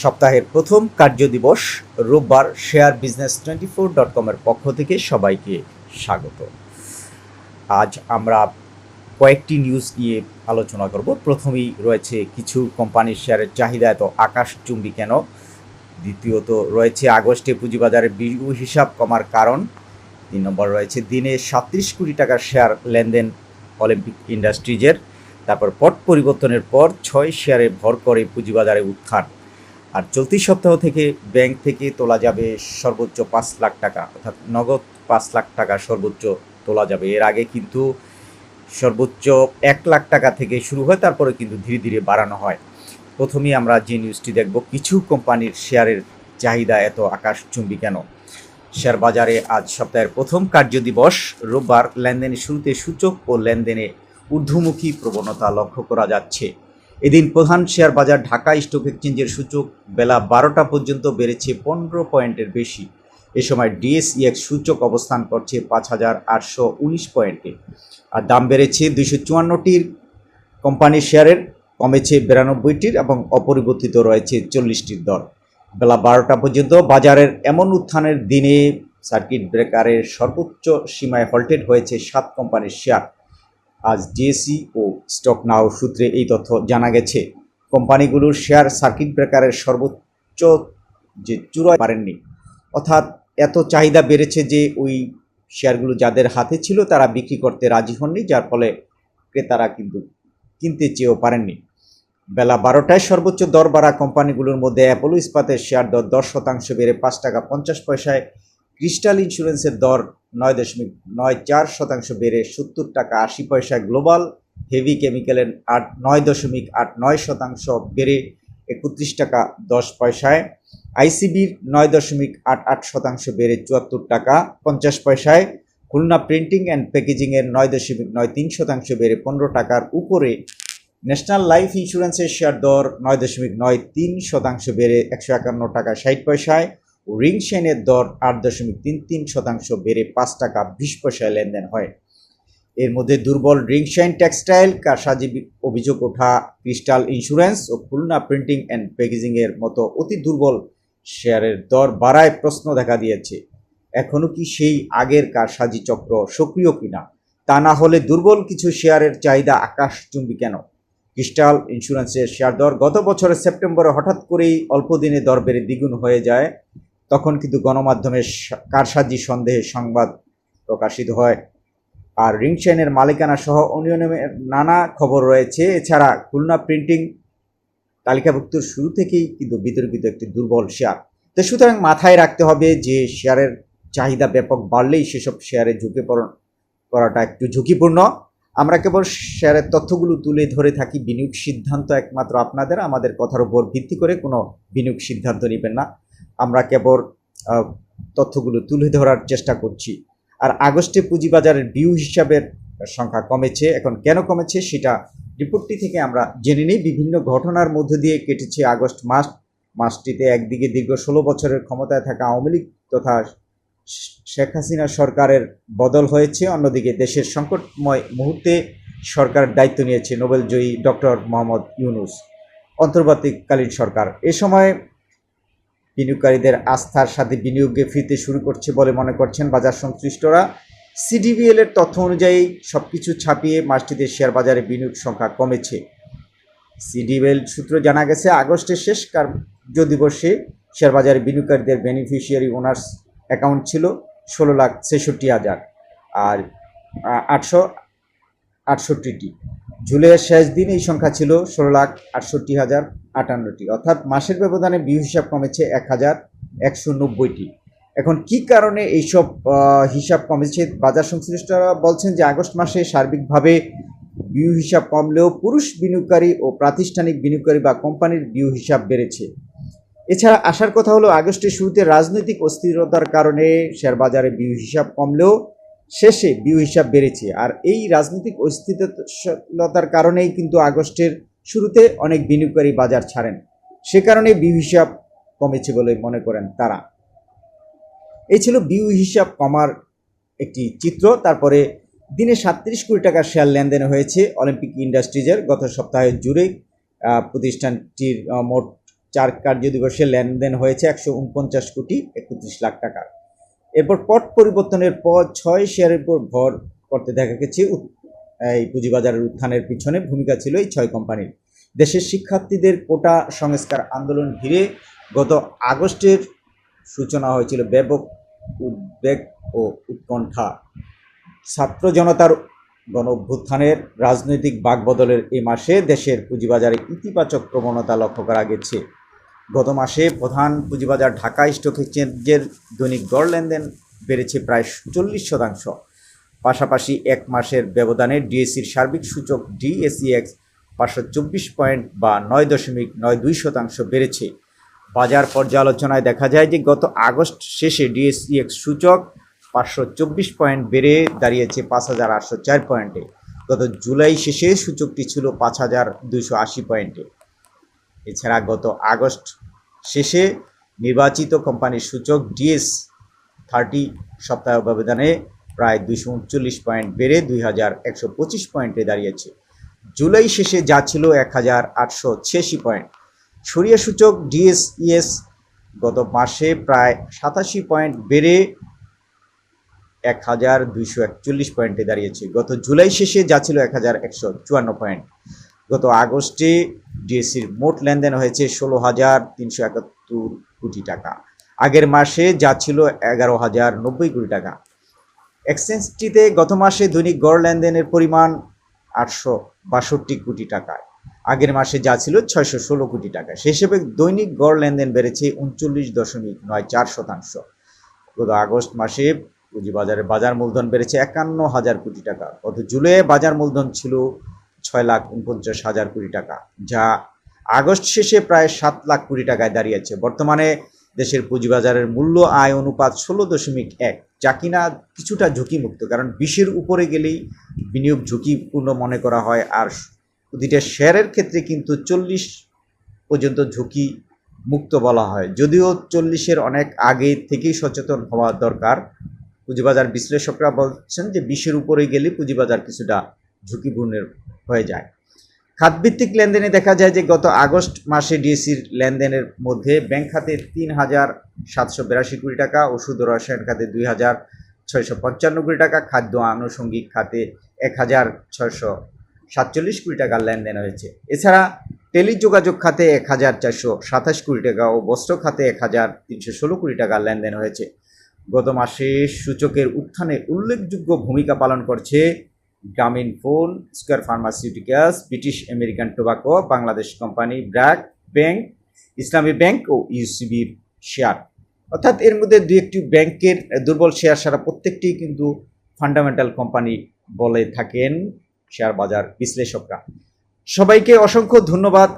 সপ্তাহের প্রথম কার্যদিবস রোববার share business twenty four dot কমের পক্ষ থেকে সবাইকে স্বাগত। আজ আমরা কয়েকটি নিউজ নিয়ে আলোচনা করব। প্রথমেই রয়েছে কিছু কোম্পানির শেয়ারের চাহিদা এত আকাশচুম্বী কেন? দ্বিতীয়ত রয়েছে আগস্টে পুঁজিবাজারে বিহু হিসাব কমার কারণ। তিন নম্বর রয়েছে দিনে সাতত্রিশ কোটি টাকার শেয়ার লেনদেন অলিম্পিক ইন্ডাস্ট্রিজের তারপর পট পরিবর্তনের পর ছয় শেয়ারে ভর করে পুঁজিবাজারে উত্থান। আর চলতি সপ্তাহ থেকে ব্যাংক থেকে তোলা যাবে সর্বোচ্চ পাঁচ লাখ টাকা, অর্থাৎ নগদ পাঁচ লাখ টাকা সর্বোচ্চ তোলা যাবে। এর আগে কিন্তু সর্বোচ্চ এক লাখ টাকা থেকে শুরু হয়, তারপরে কিন্তু ধীরে ধীরে বাড়ানো হয়। প্রথমেই আমরা যে নিউজটি দেখব, কিছু কোম্পানির শেয়ারের চাহিদা এত আকাশচুম্বী কেন? শেয়ার বাজারে আজ সপ্তাহের প্রথম কার্যদিবস রোববার লেনদেনের শুরুতে সূচক ও লেনদেনে ঊর্ধ্বমুখী প্রবণতা লক্ষ্য করা যাচ্ছে। এদিন প্রধান শেয়ার বাজার ঢাকা স্টক এক্সচেঞ্জের সূচক বেলা বারোটা পর্যন্ত বেড়েছে পনেরো পয়েন্টের বেশি। এ সময় ডিএসইএক্স সূচক অবস্থান করছে পাঁচ হাজার আটশো উনিশ পয়েন্টে। আর দাম বেড়েছে দুইশো চুয়ান্নটির কোম্পানির শেয়ারের, কমেছে বিরানব্বইটির এবং অপরিবর্তিত রয়েছে চল্লিশটির দর। বেলা বারোটা পর্যন্ত বাজারের এমন উত্থানের দিনে সার্কিট ব্রেকারের সর্বোচ্চ সীমায় হল্টেড হয়েছে সাত কোম্পানির শেয়ার। আজ ডিএসি ও স্টক নাও সূত্রে এই তথ্য জানা গেছে। কোম্পানিগুলোর শেয়ার সার্কিট ব্রেকারের সর্বোচ্চ যে চূড়ায় পারেননি অর্থাৎ এত চাহিদা বেড়েছে যে ওই শেয়ারগুলো যাদের হাতে ছিল তারা বিক্রি করতে রাজি হননি, যার ফলে ক্রেতারা কিন্তু কিনতে চেয়েও পারেননি। বেলা বারোটায় সর্বোচ্চ দর বাড়া কোম্পানিগুলোর মধ্যে অ্যাপোলো ইস্পাতের শেয়ার দর দশ শতাংশ বেড়ে পাঁচ টাকা পঞ্চাশ পয়সায় ক্রিস্টাল ইন্স্যুরেন্সের দর নয় দশমিক নয় চার শতাংশ বেড়ে সত্তর টাকা আশি পয়সায় গ্লোবাল হেভি কেমিক্যালের আট নয় দশমিক আট নয় শতাংশ বেড়ে একত্রিশ টাকা দশ পয়সায়। আইসিবির নয় দশমিক আট আট শতাংশ বেড়ে চুয়াত্তর টাকা পঞ্চাশ পয়সায়। খুলনা প্রিন্টিং অ্যান্ড প্যাকেজিংয়ের নয় দশমিক নয় তিন শতাংশ বেড়ে পনেরো টাকার উপরে। ন্যাশনাল লাইফ ইন্স্যুরেন্সের শেয়ার দর নয় দশমিক নয় তিন শতাংশ বেড়ে একশো একান্ন টাকা ষাট পয়সায়। ও রিং দর আট দশমিক তিন তিন শতাংশ বেড়ে পাঁচ টাকা বিশ পয়সায় লেনদেন হয়। এর মধ্যে দুর্বল রিংশাইন টেক্সটাইল, কারসাজি অভিযোগ ওঠা, ক্রিস্টাল ইন্স্যুরেন্স ও খুলনা প্রিন্টিং অ্যান্ড প্যাকেজিংয়ের মতো অতি দুর্বল শেয়ারের দর বাড়ায় প্রশ্ন দেখা দিয়েছে। এখনও কি সেই আগের কারসাজি চক্র সক্রিয় কিনা? তা না হলে দুর্বল কিছু শেয়ারের চাহিদা আকাশচুম্বী কেন? ক্রিস্টাল ইন্স্যুরেন্সের শেয়ার দর গত বছরের সেপ্টেম্বরে হঠাৎ করেই অল্প দিনে দর বেড়ে দ্বিগুণ হয়ে যায়। তখন কিন্তু গণমাধ্যমের কারসাজি সন্দেহে সংবাদ প্রকাশিত হয়। আর রিংশেনের মালিকানা সহ অনিয়মের নানা খবর রয়েছে। এছাড়া খুলনা প্রিন্টিং তালিকাভুক্ত শুরু থেকেই কিন্তু বিতর্কিত একটি দুর্বল শেয়ার। তো সুতরাং মাথায় রাখতে হবে যে শেয়ারের চাহিদা ব্যাপক বাড়লেই সেসব শেয়ারে ঝুঁকে পড় করাটা একটু ঝুঁকিপূর্ণ। আমরা কেবল শেয়ারের তথ্যগুলো তুলে ধরে থাকি। বিনিয়োগ সিদ্ধান্ত একমাত্র আপনাদের। আমাদের কথার উপর ভিত্তি করে কোনো বিনিয়োগ সিদ্ধান্ত নেবেন না। আমরা কেবল তথ্যগুলো তুলে ধরার চেষ্টা করছি। আর আগস্টে পুঁজিবাজারের বিউ হিসাবের সংখ্যা কমেছে। এখন কেন কমেছে সেটা রিপোর্টটি থেকে আমরা জেনে নিই। বিভিন্ন ঘটনার মধ্য দিয়ে কেটেছে আগস্ট মাস। মাসটিতে একদিকে দীর্ঘ ষোলো বছরের ক্ষমতায় থাকা আওয়ামী লীগ তথা শেখ হাসিনা সরকারের বদল হয়েছে। অন্যদিকে দেশের সংকটময় মুহূর্তে সরকার দায়িত্ব নিয়েছে নোবেলজয়ী ডক্টর মোহাম্মদ ইউনুস। অন্তর্বর্তীকালীন সরকার। এ সময় বিনিয়োগকারীদের আস্থার সাথে বিনিয়োগে ফিরতে শুরু করছে বলে মনে করছেন বাজার সংশ্লিষ্টরা। সিডিবিএল এর তথ্য অনুযায়ী সব কিছু ছাপিয়ে মাসটিতে শেয়ার বাজারে বিনিয়োগ সংখ্যা কমেছে। সিডিবিএল সূত্র জানা গেছে, আগস্টের শেষ কার্য দিবসে শেয়ার বাজারে বিনিয়োগকারীদের বেনিফিশিয়ারি ওনার্স অ্যাকাউন্ট ছিল ষোলো লাখ ছেষট্টি হাজার আর আটশো আটষট্টিটি। জুলাইয়ের শেষ দিন এই সংখ্যা ছিল ষোলো লাখ আটষট্টি হাজার আটান্নটি। অর্থাৎ মাসের ব্যবধানে বিহু হিসাব কমেছে এক হাজার একশো নব্বইটি। এখন কি কারণে এইসব হিসাব কমেছে? বাজার সংশ্লিষ্টরা বলছেন যে আগস্ট মাসে সার্বিকভাবে বিউ হিসাব কমলেও পুরুষ বিনিয়োগকারী ও প্রাতিষ্ঠানিক বিনিয়োগকারী বা কোম্পানির বিউ হিসাব বেড়েছে। এছাড়া আসার কথা হলো, আগস্টের শুরুতে রাজনৈতিক অস্থিরতার কারণে শেয়ার বাজারে বিউ হিসাব কমলেও শেষে বিউ হিসাব বেড়েছে। আর এই রাজনৈতিক অস্থিরতার কারণেই কিন্তু আগস্টের শুরুতে অনেক বিনিয়োগকারী বাজার ছাড়েন। সে কারণে বিউ হিসাব কমেছে বলে মনে করেন তারা। এই ছিল বিউ হিসাব কমার একটি চিত্র। তারপরে দিনে সাতত্রিশ কোটি টাকার শেয়ার লেনদেন হয়েছে অলিম্পিক ইন্ডাস্ট্রিজের। গত সপ্তাহে জুড়ে প্রতিষ্ঠানটির মোট চার কার্য দিবসে লেনদেন হয়েছে একশো উনপঞ্চাশ কোটি একত্রিশ লাখ টাকা। এরপর পট পরিবর্তনের পর ছয় শেয়ারের উপর ভর করতে দেখা গেছে এই পুঁজিবাজারের উত্থানের পিছনে ভূমিকা ছিল এই ছয় কোম্পানির। দেশের শিক্ষার্থীদের কোটা সংস্কার আন্দোলন ঘিরে গত আগস্টের সূচনা হয়েছিল ব্যাপক উদ্বেগ ও উৎকণ্ঠা। ছাত্র জনতার গণ অভ্যুত্থানের রাজনৈতিক বাকবদলের এই মাসে দেশের পুঁজিবাজারে ইতিবাচক প্রবণতা লক্ষ্য করা গেছে। গত মাসে প্রধান পুঁজিবাজার ঢাকা স্টক এক্সচেঞ্জের দৈনিক গড় লেনদেন বেড়েছে প্রায় চল্লিশ শতাংশ। পাশাপাশি এক মাসের ব্যবধানে ডিএসসির সার্বিক সূচক ডিএসইএক্স পাঁচশো চব্বিশ পয়েন্ট বা নয় দশমিক নয় দুই শতাংশ বেড়েছে। বাজার পর্যালোচনায় দেখা যায় যে গত আগস্ট শেষে ডিএসইএক্স সূচক পাঁচশো চব্বিশ পয়েন্ট বেড়ে দাঁড়িয়েছে পাঁচ হাজার আটশো চার পয়েন্টে। গত জুলাই শেষে সূচকটি ছিল পাঁচ হাজার দুইশো আশি পয়েন্টে। এছাড়া গত আগস্ট শেষে নির্বাচিত কোম্পানির সূচক ডিএস থার্টি সপ্তাহ ব্যবধানে প্রায় দুইশো উনচল্লিশ পয়েন্ট বেড়ে দুই হাজার একশো পঁচিশ পয়েন্টে দাঁড়িয়েছে। জুলাই শেষে যা ছিল এক হাজার আটশো ছিয়াশি পয়েন্ট। সরিয়া সূচক ডিএসইএস গত মাসে প্রায় সাতাশি পয়েন্ট বেড়ে এক হাজার দুইশো একচল্লিশ পয়েন্টে দাঁড়িয়েছে। গত জুলাই শেষে যা ছিল এক হাজার একশো চুয়ান্ন পয়েন্ট। গত আগস্টে ডিএসসির মোট লেনদেন হয়েছে ষোলো হাজার তিনশো একাত্তর কোটি টাকা। আগের মাসে যা ছিল এগারো হাজার নব্বই কোটি টাকা। এক্সচেঞ্জটিতে গত মাসে দৈনিক গড় লেনদেনের পরিমাণ আটশো বাষট্টি কোটি টাকায় আগের মাসে যা ছিল ছয়শো ষোলো কোটি টাকা। সেই হিসেবে দৈনিক গড় লেনদেন বেড়েছে উনচল্লিশ দশমিক নয় চার শতাংশ। গত আগস্ট মাসে পুঁজিবাজারের বাজার মূলধন বেড়েছে একান্ন হাজার কোটি টাকা। গত জুলাই বাজার মূলধন ছিল ছয় লাখ উনপঞ্চাশ হাজার কোটি টাকা, যা আগস্ট শেষে প্রায় সাত লাখ কোটি টাকায় দাঁড়িয়েছে। বর্তমানে দেশের পুঁজিবাজারের মূল্য আয় অনুপাত ষোলো দশমিক এক, যা কিনা কিছুটা ঝুঁকিমুক্ত, কারণ বিশের উপরে গেলেই বিনিয়োগ ঝুঁকিপূর্ণ মনে করা হয়, আর প্রতিটা শেয়ারের ক্ষেত্রে কিন্তু চল্লিশ পর্যন্ত ঝুঁকি মুক্ত বলা হয়। যদিও চল্লিশের অনেক আগে থেকেই সচেতন হওয়া দরকার। পুঁজিবাজার বিশ্লেষকরা বলছেন যে বিশের উপরে গেলে পুঁজিবাজার কিছুটা ঝুঁকিপূর্ণের হয়ে যায়। খাতভিত্তিক লেনদেনে দেখা যায় যে গত আগস্ট মাসে ডিএসির লেনদেনের মধ্যে ব্যাংক খাতে তিন হাজার সাতশো বিরাশি কোটি টাকা, ওষুধ ও রসায়ন খাতে দুই হাজার ছয়শো পঞ্চান্ন কোটি টাকা, খাদ্য আনুষঙ্গিক খাতে এক হাজার ছয়শো সাতচল্লিশ কোটি টাকার লেনদেন হয়েছে। এছাড়া টেলিযোগাযোগ খাতে এক হাজার চারশো সাতাশ কোটি টাকা ও বস্ত্র খাতে এক হাজার তিনশো ষোলো কোটি টাকার লেনদেন হয়েছে। গত মাসে সূচকের উত্থানে উল্লেখযোগ্য ভূমিকা পালন করছে Grameen phone square pharmaceuticals British American tobacco Bangladesh company BRAC bank Islami bank ও ইউসিবির শেয়ার অর্থাৎ এর মধ্যে দু একটি ব্যাংকের দুর্বল শেয়ার সারা প্রত্যেকটি কিন্তু ফান্ডামেন্টাল কোম্পানি বলে থাকেন শেয়ার বাজার বিশ্লেষকরা। সবাইকে অসংখ্য ধন্যবাদ।